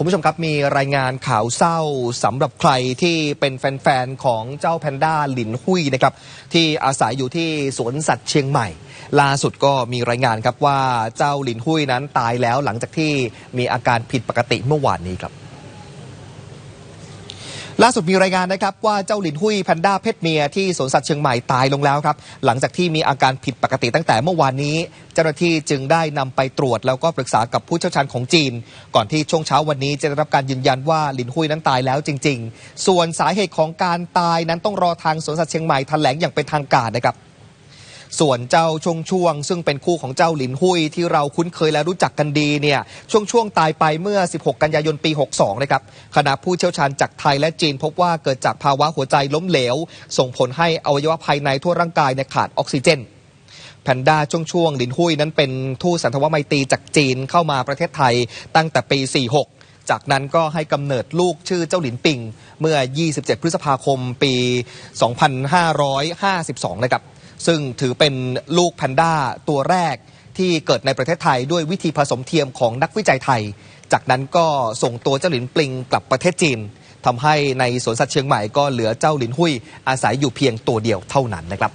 คุณผู้ชมครับมีรายงานข่าวเศร้าสำหรับใครที่เป็นแฟนๆของเจ้าแพนด้าหลินหุยนะครับที่อาศัยอยู่ที่สวนสัตว์เชียงใหม่ ล่าสุดก็มีรายงานครับว่าเจ้าหลินหุยนั้นตายแล้วหลังจากที่มีอาการผิดปกติเมื่อวานนี้ครับ ล่าสุดมีรายงานนะครับว่าเจ้าหลินหุยแพนด้าเพศเมียที่สวนสัตว์เชียงใหม่ตายลงแล้วครับ หลังจากที่มีอาการผิดปกติตั้งแต่เมื่อวานนี้ เจ้าหน้าที่จึงได้นำไปตรวจแล้วก็ปรึกษากับผู้เชี่ยวชาญของจีน ก่อนที่ช่วงเช้าวันนี้จะได้รับการยืนยันว่าหลินหุยนั้นตายแล้วจริง ๆ ส่วนสาเหตุของการตายนั้นต้องรอทางสวนสัตว์เชียงใหม่แถลงอย่างเป็นทางการนะครับ ส่วนเจ้าช่วงช่วงซึ่งเป็นคู่ของเจ้าหลินหุยที่เราคุ้นเคยและรู้จักกันดีเนี่ยช่วงช่วงตายไปเมื่อ 16 กันยายนปี 62 นะครับคณะผู้เชี่ยวชาญจากไทยและจีนพบว่าเกิดจากภาวะหัวใจล้มเหลว ส่งผลให้อวัยวะภายในทั่วร่างกายเนี่ยขาดออกซิเจนแพนด้าช่วงช่วงหลินหุยนั้นเป็นทูตสันทวไมตรีจากจีนเข้ามาประเทศไทยตั้งแต่ปี 46 จากนั้นก็ให้กำเนิดลูกชื่อเจ้าหลินปิง เมื่อ 27 พฤษภาคมปี 2552 นะครับ ซึ่งถือเป็นลูกแพนด้าตัวแรกที่เกิดในประเทศไทยด้วยวิธีผสมเทียมของนักวิจัยไทย จากนั้นก็ส่งตัวเจ้าหลินปลิงกลับประเทศจีนทำให้ในสวนสัตว์เชียงใหม่ก็เหลือเจ้าหลินหุยอาศัยอยู่เพียงตัวเดียวเท่านั้นนะครับ